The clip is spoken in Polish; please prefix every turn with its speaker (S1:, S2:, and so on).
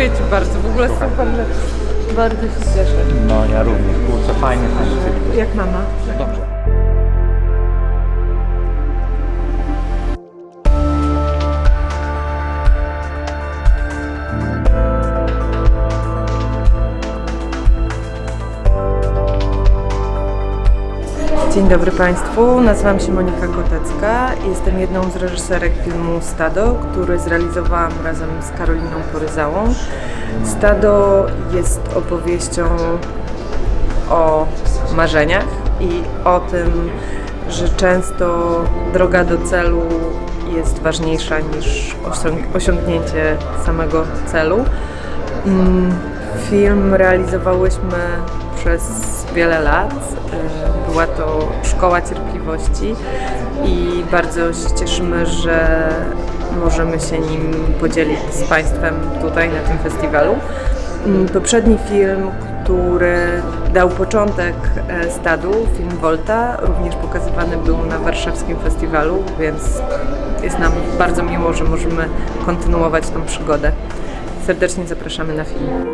S1: Dziękuję Ci bardzo, w ogóle super, że bardzo się cieszę.
S2: No ja również, kurczę, fajnie, fajnie.
S1: Jak mama?
S2: Dobrze.
S1: Dzień dobry Państwu, nazywam się Monika Kotecka. Jestem jedną z reżyserek filmu Stado, który zrealizowałam razem z Karoliną Poryzałą. Stado jest opowieścią o marzeniach i o tym, że często droga do celu jest ważniejsza niż osiąg- osiągnięcie samego celu. Film realizowałyśmy przez wiele lat. Y, Była to szkoła cierpliwości i bardzo się cieszymy, że możemy się nim podzielić z Państwem tutaj na tym festiwalu. Mm, Poprzedni film, który dał początek e, stadu, film Volta, również pokazywany był na warszawskim festiwalu, więc jest nam bardzo miło, że możemy kontynuować tą przygodę. Serdecznie zapraszamy na film.